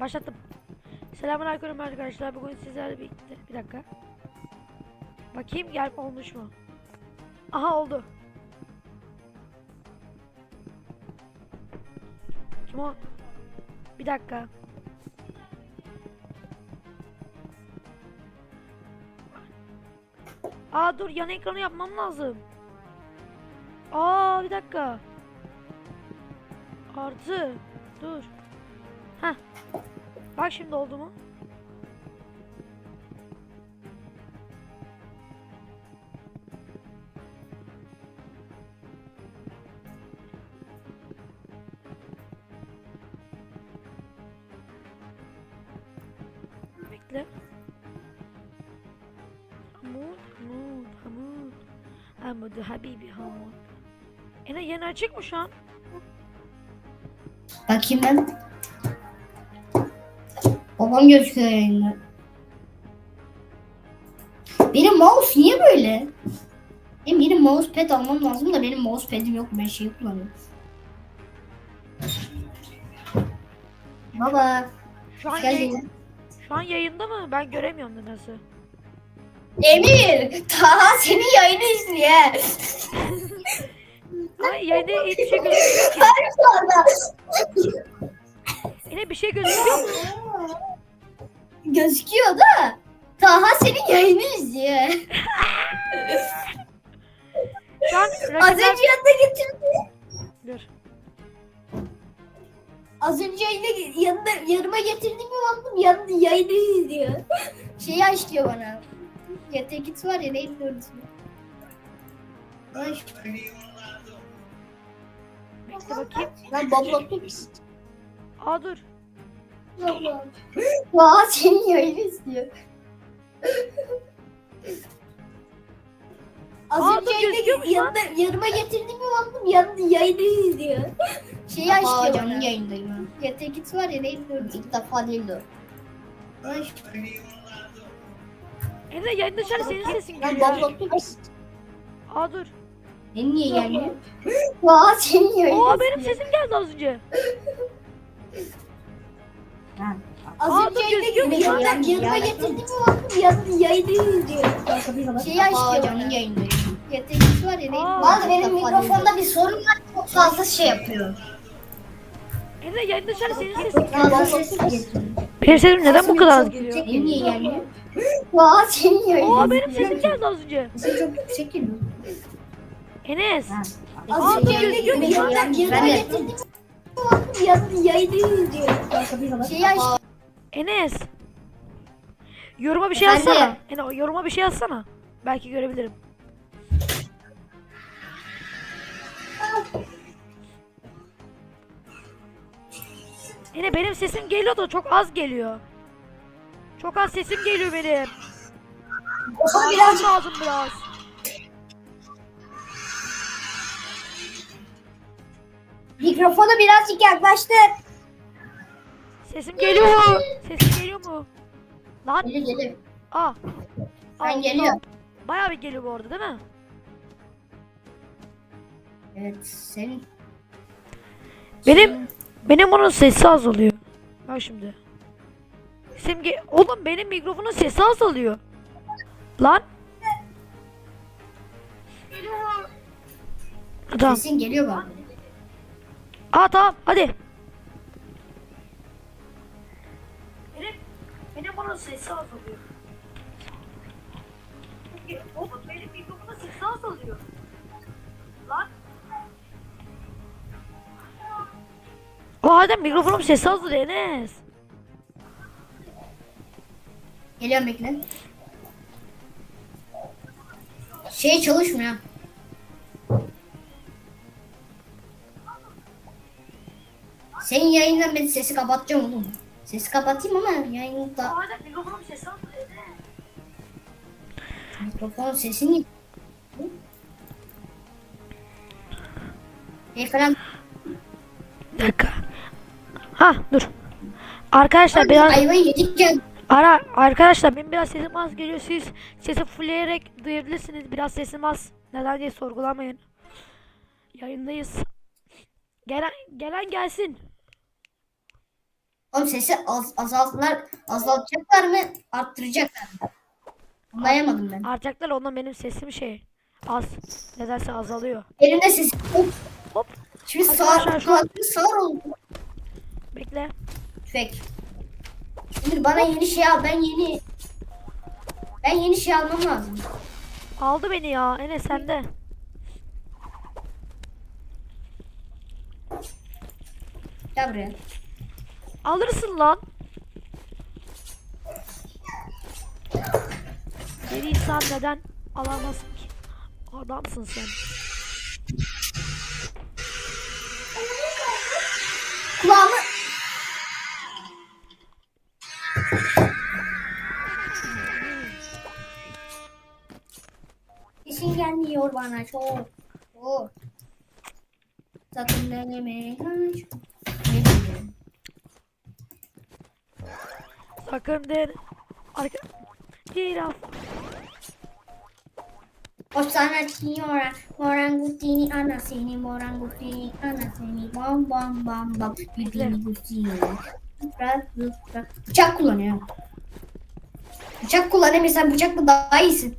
Başlattım. Selamünaleyküm arkadaşlar. Bugün sizlerle birlikte bir dakika. Bakayım gel olmuş mu? Aha oldu. Kim o? Bir dakika. Aa dur yan ekranı yapmam lazım. Aa bir dakika. Artı. Dur. Bak şimdi oldu mu? Bekle. Hamud, Hamud, Hamud. Hamud, Habibi Hamud. Ene yeni açık mı şu an? Bakayım ben. Babam gözüküyor yayında. Benim mouse niye böyle? Benim yeni mousepad almam lazım da benim mousepad'im yok. Ben şey kullanıyorum. Baba. Şu an, yayın- şu an yayında mı? Ben göremiyorum nedense. Emir. Taha senin yayını izliyor. Ay yayında hiçbir şey gözükmüyor ki. Yine bir şey gözüküyor mu? Gözüküyor da. Taha senin yayını izliyor. Şu an Az rakipler... önce yanına getirdi. Dur. Az önce yayına, yanına, yanıma getirdiğimi baktım yanında yayını izliyor. Şeyi aç diyor bana. Yeter git var ya neydi ismi? Ay, Bekle bakayım. Lan bablattım. Aa dur. Vaa senin yayını. Az Aa, önce dur, yayına, gözüküyormuş lan. yanında, yanıma getirdiğimi baktım yanında yayını izliyor. Şeyi aç diyor canın bana. yayındayım Yeter git var ya neydi ismi? İlk defa değil de. Ay, Emre yayında şu an senin sesin Lan geliyor. Aa dur. Benim niye gelmiyor? Vaa senin yayını Aa benim sesim geldi az önce. Az Aa, önce yayına girdim. yanıma getirdiğimi baktım yanında yayını izliyor. Şeyi aç Aa diyor canın yayındayım. Yeter git var ya. Vallahi benim mikrofonda bir sorun var. Çok fazla şey yapıyor. Emre yayında şu an senin sesin. Benim sesim neden bu kadar az geliyor? Niye gelmiyor? Vaa senin yayını Aa benim sesim geldi az önce. Sesi çok yüksek geliyor. Enes. Az önce yayına girdim. yanıma baktım yanında yayını izliyor. Şeyi aç Enes. Yoruma bir şey Efendim? yazsana. Ene yoruma bir şey yazsana. Belki görebilirim. Yine benim sesim geliyor da çok az geliyor. Çok az sesim geliyor benim. Mikrofonu Biraz lazım biraz. mikrofona birazcık yaklaştır. Sesim geliyor mu? Sesim geliyor mu? Lan Geliyor geliyor. aa. Ben Aa, geliyor. Bayağı bir geliyor bu arada değil mi? Evet senin. Benim benim bunun sesi azalıyor. Bak şimdi. Sesim ge- Oğlum benim mikrofonun sesi azalıyor. Lan. Tamam. Sesin geliyor bak. Aa tamam hadi. Sesi azalıyor. Oğlum benim mikrofonun sesi azalıyor. Lan. Halde mikrofonum sesi azalıyor Enes. Geliyorum bekle. Şey çalışmıyor. Senin yayından ben sesi kapatacağım oğlum. Sesi kapatayım ama O yayında halde mikrofonum sesi mikrofon sesini şey falan Bir dakika. Ha dur. Arkadaşlar biraz ayvayı yedik ya. ara arkadaşlar benim biraz sesim az geliyor. Siz sesi fullleyerek duyabilirsiniz. Biraz sesim az. Neden diye sorgulamayın. Yayındayız. Gelen gelen gelsin. Oğlum sesi az, azaltlar, azaltacaklar mı? Arttıracaklar mı? Anlayamadım ben. Artacaklar ondan benim sesim şey az. Nedense azalıyor. Benim de sesim hop. Hop. Şimdi şu an- kulaklığı sağır oldu. Bekle. Tüfek. Şimdi bana yeni şey al. Ben yeni ben yeni şey almam lazım. Aldı beni ya. Enes sende. Gel buraya. Alırsın lan. Bir insan neden alamazsın ki? Adamsın sen. Kulağımı Sesin gelmiyor bana çok. Oh. Sakın deneme. Ne bileyim. Sakın der. Arka... Giraf. O sana signora, morangutini anasini, morangutini anasini, bam bam bam bam, bibini gutini. Bıçak kullanıyor. Bıçak kullanamıyorsan bıçakla daha iyisin.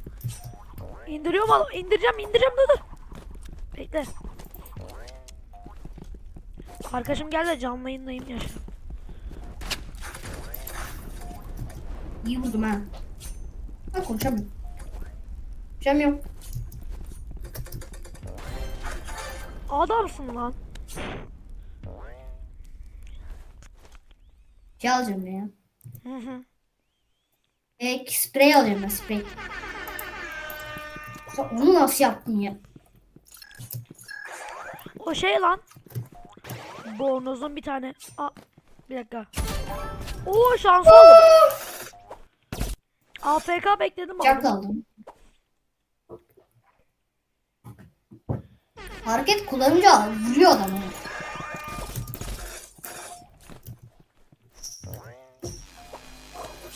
İndiriyorum oğlum. İndireceğim indireceğim dur dur. Bekle. Arkadaşım gel de canlı yayındayım yaşa. İyi vurdum ha. Ha konuşamıyorum. Konuşamıyorum. Adamsın lan. Şey alacağım ya. Hı hı. E, sprey alacağım ben sprey. Onu nasıl yaptın ya? O şey lan. Bornozun bir tane. Aa, bir dakika. Oo şans oldu. AFK bekledim Bıçak aldım. aldım. Hareket kullanınca vuruyor adamı.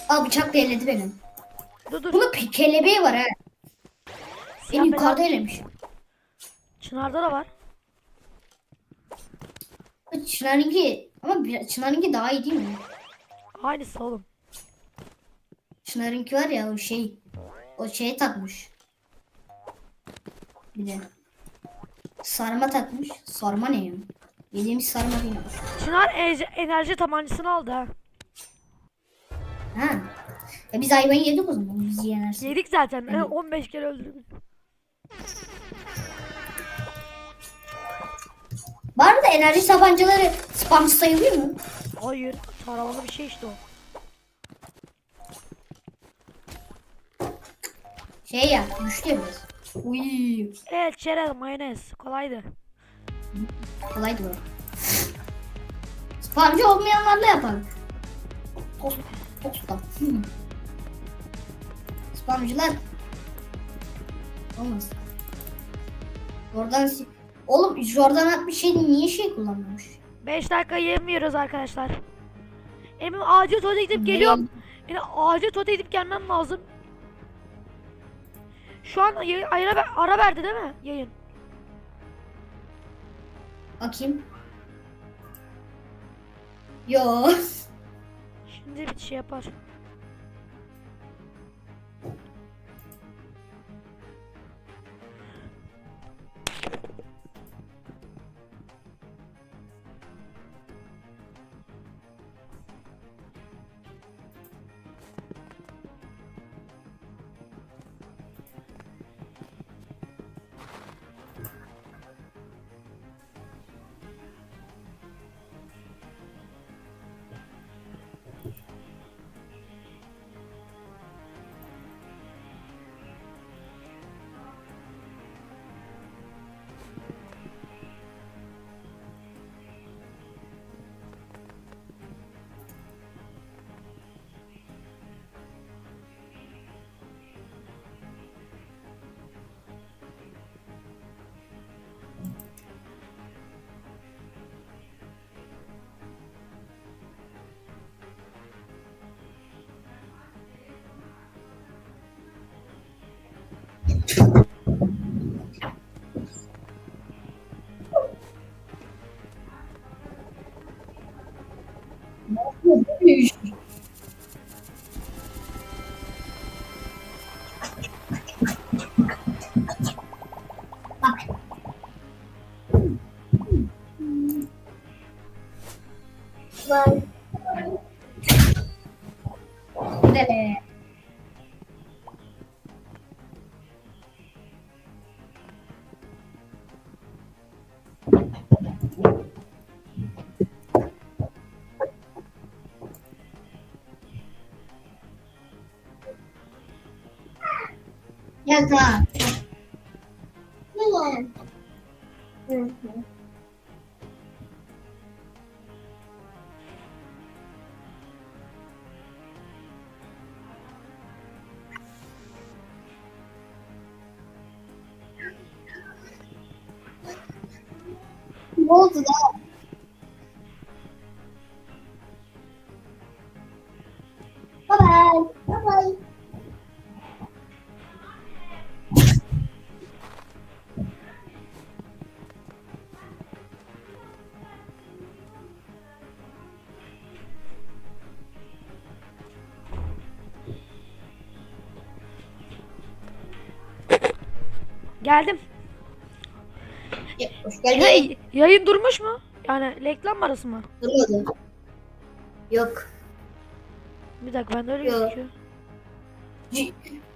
Aa bıçak elledi benim. Dur dur. Bunun kelebeği var ha. Siyah Beni beyaz- yukarıda elemiş. Çınar'da da var. Çınar'ınki ama bir- Çınar'ınki daha iyi değil mi? Aynısı oğlum. Çınar'ınki var ya o şey. O şeye takmış. Bir de. Sarma takmış. Sarma ne ya? Yediğimiz sarma değil. Çınar enerji, enerji tabancasını aldı ha. Ha. Ya biz hayvan yedik o zaman. Biz yenersin. Yedik zaten. Evet. 15 kere öldürdüm. Bu arada enerji tabancaları spam sayılıyor mu? Hayır. Taramalı bir şey işte o. Şey ya, güçlü ya biraz. Uy, Evet çerez mayonez. Kolaydı. kolaydı bu. Spamcı olmayanlarla yapalım. Tost, tosta. Spamcılar. Olmaz. Jordan, si- oğlum Jordan 67 niye şey kullanmamış? 5 dakika yemiyoruz arkadaşlar. Emin acil tuvalete gidip geliyorum. Yine acil tuvalete gidip gelmem lazım. Şu an yayın, ara, ara verdi değil mi yayın? Bakayım. Yo. Şimdi bir şey yapar. Não, Gel tamam. Geldim. Hoş geldin. Hey, yayın durmuş mu? Yani reklam arası mı? Durmadı. Yok. Bir dakika ben de öyle Yok. gözüküyor.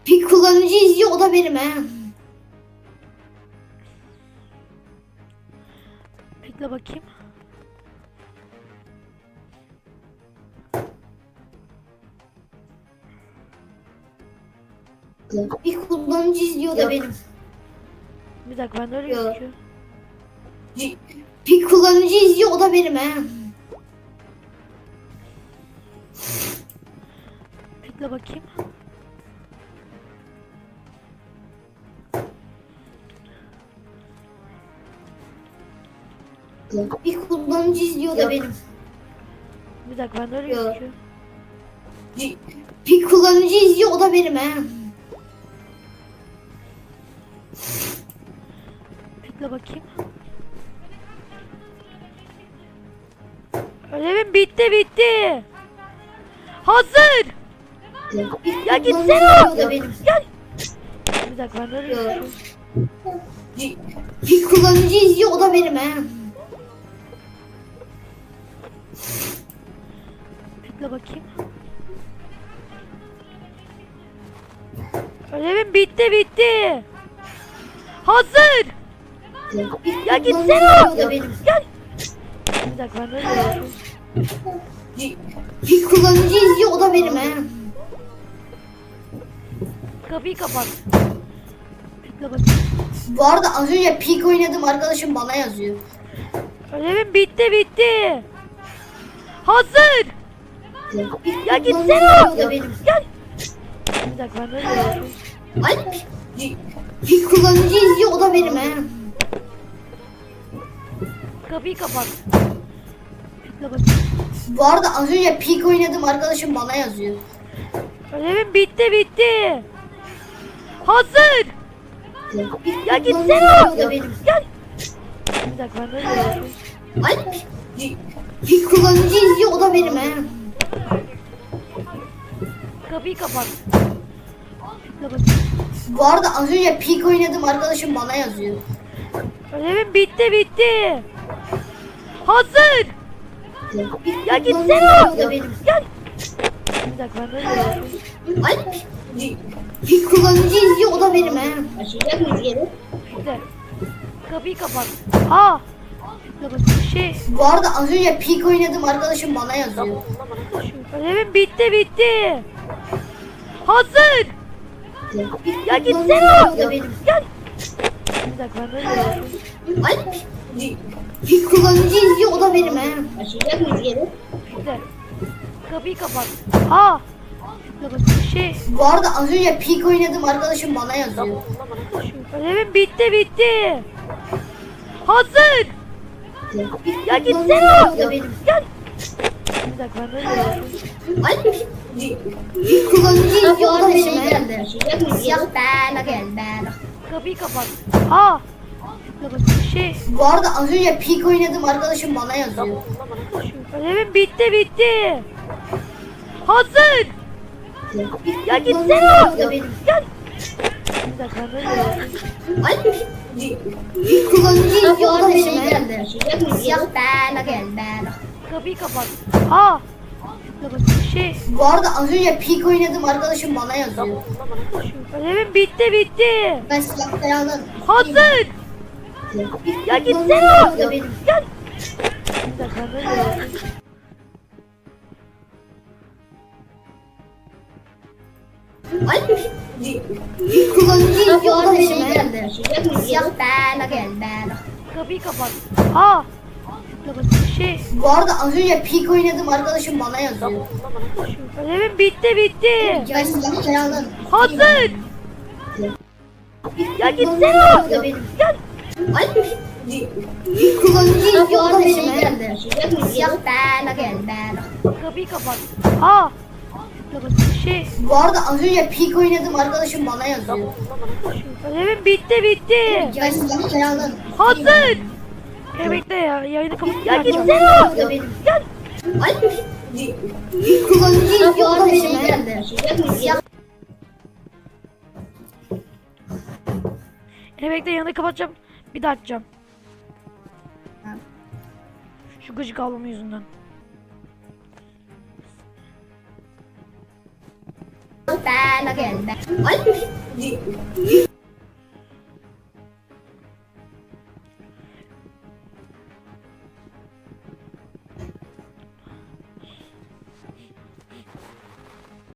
Bir kullanıcı izliyor o da benim he. Bekle bakayım. Bir kullanıcı izliyor da Yok. benim. Bir dakika ben de öyle Yok. gözüküyor. Bir kullanıcı izliyor o da benim he. Bekle bakayım. Bir kullanıcı izliyor o da Yok. benim. Bir dakika ben de öyle Yok. gözüküyor. Bir kullanıcı izliyor o da benim he. Bekle bakayım. Ödevim bitti bitti. Hazır. Ya gitsene o da. Gel. Bir dakika ben de öyle Yok. gözüküyor. Bir kullanıcı izliyor o da benim he. Bekle bakayım. Ödevim bitti bitti. Hazır. Bir Ya gitsene o. o. Gel. Bir dakika ben. Bir kullanıcı izliyor o da benim he. Kapıyı kapat. Bakayım. Bu arada az önce Peak oynadım arkadaşım bana yazıyor. Ödevim bitti bitti. Hazır. Bir Ya kullanıcı gitsene izliyor o. o da benim. Bir dakika ben gözüküyor. Ay. Bir kullanıcı izliyor o da benim he. Kapıyı kapat. Bu arada az önce Peak oynadım arkadaşım bana yazıyor. Ödevim bitti bitti. Hazır. Ya gitsene o. Gel. Bir dakika ben de öyle gözüküyor. Ay. Kullanıcı izliyor o da benim he. Kapıyı kapat. Bakayım. Bu arada az önce Peak oynadım arkadaşım bana yazıyor. Ödevim bitti bitti. Hazır. Ya gitsene o. Gel. Bir dakika ben de öyle gözüküyor. Ay. Bir kullanıcı izliyor o da benim he. Başlayacak mıyız geri? Bekle. Kapıyı kapat. Aa. Şey. Bu arada az önce Peak oynadım arkadaşım bana yazıyor. Ödevim bitti bitti. Hazır. Ya gitsene o. Gel. Bir dakika ben de öyle gözüküyor. Bir kullanıcı izliyor o da benim he. Başlayacak mıyız geri? Bekle. Kapıyı kapat. Aa. Şey. Bu arada az önce Peak oynadım arkadaşım bana yazıyor. Ödevim bitti bitti. Hazır. Ya gitsene o. o da benim. Gel. Bir dakika ben de öyle gözüküyor. Ay. Bir kullanıcı izliyor o da benim he. geri? bela gel bela. Kapıyı kapat. Aa. Şey. Bu arada az önce Peak oynadım arkadaşım bana yazıyor. Ödevim bitti bitti. Hazır. Ya gitsene. Ya dakika ne diyor? Ay. Kullanıcı yolda şey geldi. Siyah bela gel bela. Kapıyı kapat. Aa. Ya şey. Bu arada az önce peak oynadım arkadaşım bana yazıyor. Görevim bitti bitti. Ben silah beyazdan. Hazır. Ya gitsene. Ya? Ay. Kullanıcı yolda şey geldi. Siyah bela gel bela. Kapıyı kapat. Aa. Ya bak şey. Bu arada az önce peak oynadım arkadaşım bana yazıyor. Görevim bitti bitti. Silah beyazdan. Hazır. Ya gitsene. Ya. Ay. Kullanıcı şey şey geldi. geldi. Siyah bela gel bela. Kapıyı kapat. Aa. Ya şey. Bu arada az önce peak oynadım arkadaşım bana yazıyor. Görevim bitti bitti. Ben silah beyazdan. Hazır. Ya bekle ya. Yayını kapat. Ya gitsene. Ya benim. Gel. Ay. Kullanıcı şey şey geldi. geldi. Siyah Ya bekle yayını kapatacağım. Bir daha açacağım. Ha. Şu gıcık ağlama yüzünden. bela. Ay.